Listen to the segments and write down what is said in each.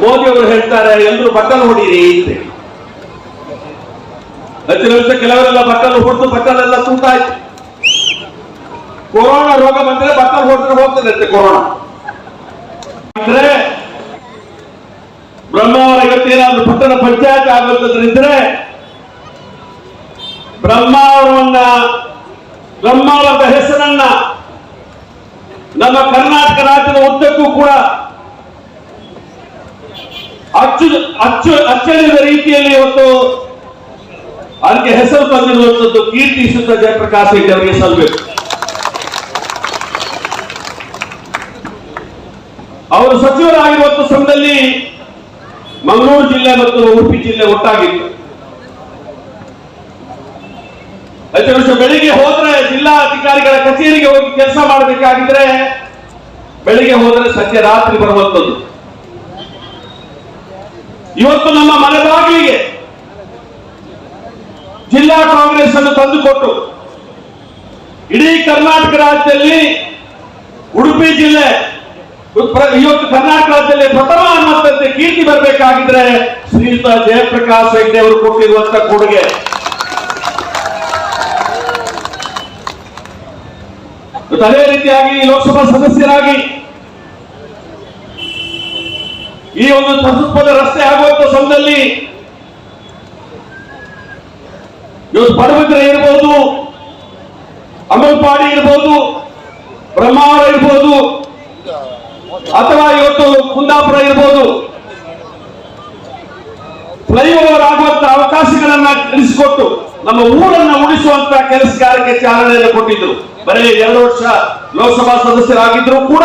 ಮೋದಿ ಅವರು ಹೇಳ್ತಾರೆ, ಎಲ್ಲರೂ ಬಟ್ಟಲು ಹೊಡೀರಿ ಅಂತ ಹತ್ತು ನಿಮಿಷ ಕೆಲವರೆಲ್ಲ ಬಟ್ಟಲು ಹೊಡೆದು ಬಟ್ಟಲೆಲ್ಲ ತುಂಟಾಯ್ತು. ಕೊರೋನಾ ರೋಗ ಬಂದ್ರೆ ಬಟ್ಟಲು ಹೊಡೆದ್ರೆ ಹೋಗ್ತದೆ ಕೊರೋನಾ. ಅಂದ್ರೆ ಬ್ರಹ್ಮಾವರ ಇವತ್ತೇನಾದ್ರೂ ಪಟ್ಟಣ ಪಂಚಾಯತ್ ಆಗುತ್ತದ್ರಿದ್ರೆ ಬ್ರಹ್ಮಾವರವನ್ನ ಬ್ರಹ್ಮಾವರದ ಹೆಸರನ್ನ ನಮ್ಮ ಕರ್ನಾಟಕ ರಾಜ್ಯದ ಉದ್ದಕ್ಕೂ ಕೂಡ ಅಚ್ಚು ಅಚ್ಚು, ಅಚ್ಚಳಿದ ರೀತಿಯಲ್ಲಿ ಇವತ್ತು ಅದಕ್ಕೆ ಹೆಸರು ತಂದಿರುವಂತದ್ದು ಕೀರ್ತಿ ಸುತ್ತ ಜಯಪ್ರಕಾಶ್ ರೆಡ್ಡಿ ಅವರಿಗೆ ಸಲ್ಲಬೇಕು ಅವರು ಸಚಿವರಾಗಿರುವಂತ ಸಮಯದಲ್ಲಿ ಮಂಗಳೂರು ಜಿಲ್ಲೆ ಮತ್ತು ಉಡುಪಿ ಜಿಲ್ಲೆ ಒಟ್ಟಾಗಿತ್ತು. ಐದು ವರ್ಷ ಬೆಳಿಗ್ಗೆ ಹೋದ್ರೆ ಜಿಲ್ಲಾ ಅಧಿಕಾರಿಗಳ ಕಚೇರಿಗೆ ಹೋಗಿ ಕೆಲಸ ಮಾಡಬೇಕಾಗಿದ್ರೆ ಬೆಳಿಗ್ಗೆ ಹೋದ್ರೆ ಸಂಜೆ ರಾತ್ರಿ ಬರುವಂತದ್ದು ಇವತ್ತು ನಮ್ಮ ಮನೆ ಜಿಲ್ಲಾ ಕಾಂಗ್ರೆಸ್ ಅನ್ನು ತಂದುಕೊಟ್ಟು ಇಡೀ ಕರ್ನಾಟಕ ರಾಜ್ಯದಲ್ಲಿ ಉಡುಪಿ ಜಿಲ್ಲೆ ಇವತ್ತು ಕರ್ನಾಟಕ ರಾಜ್ಯದಲ್ಲಿ ಪ್ರಥಮ ಅನ್ನುವಂಥದ್ದು ಕೀರ್ತಿ ಬರಬೇಕಾಗಿದ್ರೆ ಶ್ರೀಯುತ ಜಯಪ್ರಕಾಶ್ ಹೆಗ್ಡೆ ಅವರು ಕೊಟ್ಟಿರುವಂತ ಕೊಡುಗೆ. ಅದೇ ರೀತಿಯಾಗಿ ಲೋಕಸಭಾ ಸದಸ್ಯರಾಗಿ ಈ ಒಂದು ಸಂಸತ್ಪದ ರಸ್ತೆ ಆಗುವಂತ ಸಮಯದಲ್ಲಿ ಇವತ್ತು ಪಡುಬಿದ್ರ ಇರ್ಬೋದು, ಅಮಲ್ಪಾಡಿ ಇರ್ಬೋದು, ಬ್ರಹ್ಮಾವರ ಇರ್ಬೋದು, ಅಥವಾ ಇವತ್ತು ಕುಂದಾಪುರ ಇರ್ಬೋದು. ಫ್ಲೈಓವರ್ ಆಗುವಂತ ಅವಕಾಶಗಳನ್ನ ತಿಳಿಸಿಕೊಟ್ಟು ನಮ್ಮ ಊರನ್ನ ಉಳಿಸುವಂತ ಕೆಲಸ ಕಾರ್ಯಕ್ಕೆ ಚಾಲನೆಯನ್ನು ಕೊಟ್ಟಿದ್ರು. ಬರೀ ಎರಡು ವರ್ಷ ಲೋಕಸಭಾ ಸದಸ್ಯರಾಗಿದ್ರು ಕೂಡ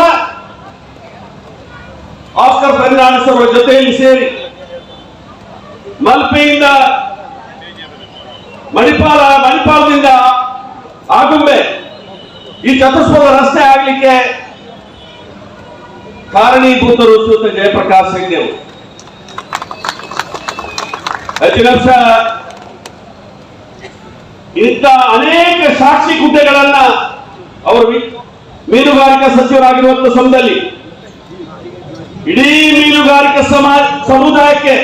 ಆಸ್ಕರ್ ಫೆರ್ನಾಂಡಿಸ್ ಅವರ ಜೊತೆಯಲ್ಲಿ ಸೇರಿ ಮಲ್ಪೆಯಿಂದ ಮಣಿಪಾಲ, ಮಣಿಪಾಲದಿಂದ ಆಗುಂಬೆ ಈ ಚತುಸ್ಪದ ರಸ್ತೆ ಆಗ್ಲಿಕ್ಕೆ ಕಾರಣೀಭೂತರು ಸೂತ ಜಯಪ್ರಕಾಶ್ ಸಿಂಗ್ ಅವರು. ಹೆಚ್ಚಿನ ಇಂಥ ಅನೇಕ ಸಾಕ್ಷಿ ಗುಡ್ಡೆಗಳನ್ನ ಅವರು ಮೀನುಗಾರಿಕಾ ಸಚಿವರಾಗಿರುವಂತ ಸಮಯದಲ್ಲಿ ಇಡೀ ಮೀನುಗಾರಿಕಾ ಸಮಾಜ ಸಮುದಾಯಕ್ಕೆ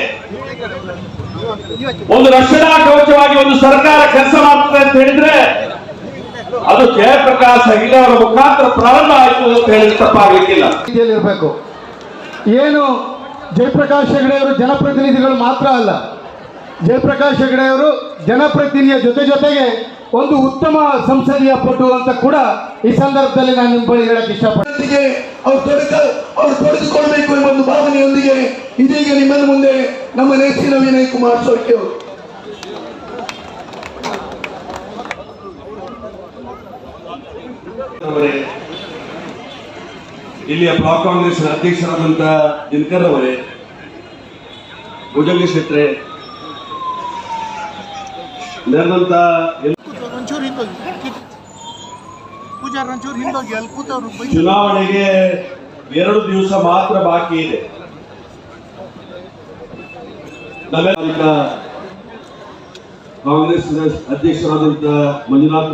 ಒಂದು ರಕ್ಷಣಾ ಕವಚವಾಗಿ ಒಂದು ಸರ್ಕಾರ ಕೆಲಸ ಮಾಡ್ತದೆ ಅಂತ ಹೇಳಿದ್ರೆ ಅದು ಜಯಪ್ರಕಾಶ್ ಹೆಗ್ಡೆ ಅವರ ಮುಖಾಂತರ ಪ್ರಾರಂಭ ಆಯಿತು ಅಂತ ಹೇಳಿದ್ರೆ ತಪ್ಪಾಗಲಿಕ್ಕಿಲ್ಲ. ಇರಬೇಕು ಏನು ಜಯಪ್ರಕಾಶ್ ಹೆಗಡೆ ಅವರು ಜನಪ್ರತಿನಿಧಿಗಳು ಮಾತ್ರ ಅಲ್ಲ, ಜಯಪ್ರಕಾಶ್ ಹೆಗಡೆ ಅವರು ಜನಪ್ರತಿನಿಧಿಯ ಜೊತೆ ಜೊತೆಗೆ ಒಂದು ಉತ್ತಮ ಸಂಸದೀಯ ಪಟು ಅಂತ ಕೂಡ ಈ ಸಂದರ್ಭದಲ್ಲಿ ನಾನು ನಿಮ್ಮ ಬಳಿ ಹೇಳಕ್ಕೆ ಇಷ್ಟಪಡ್ತೀನಿ. ಅವ್ರು ತೊಡಕ ಅವ್ರು ತೊಡೆದುಕೊಳ್ಬೇಕು ಎಂಬ ಒಂದು ಭಾವನೆಯೊಂದಿಗೆ ಇದೀಗ ನಿಮ್ಮನ್ನು ಮುಂದೆ ನಮ್ಮ ನೆಚ್ಚಿನ ವಿನಯ್ ಕುಮಾರ್ ಸೊರಕೆ ಅವರು, ಇಲ್ಲಿಯ ಬ್ಲಾಕ್ ಕಾಂಗ್ರೆಸ್ ಅಧ್ಯಕ್ಷರಾದಂತ ದಿನಕರ್ ಅವರೇ ಭುಜಂಗ ಶೆಟ್ರೆ ನೆರೆದಂತ ಪೂಜಾರ ಒಂಚೂರು ಹಿಂದೋಗಿ ಅಲ್ಲಿ ಚುನಾವಣೆಗೆ ಎರಡು ದಿವಸ ಮಾತ್ರ ಬಾಕಿ ಇದೆ. ಕಾಂಗ್ರೆಸ್ ಅಧ್ಯಕ್ಷರಾದಂತಹ ಮಂಜುನಾಥ್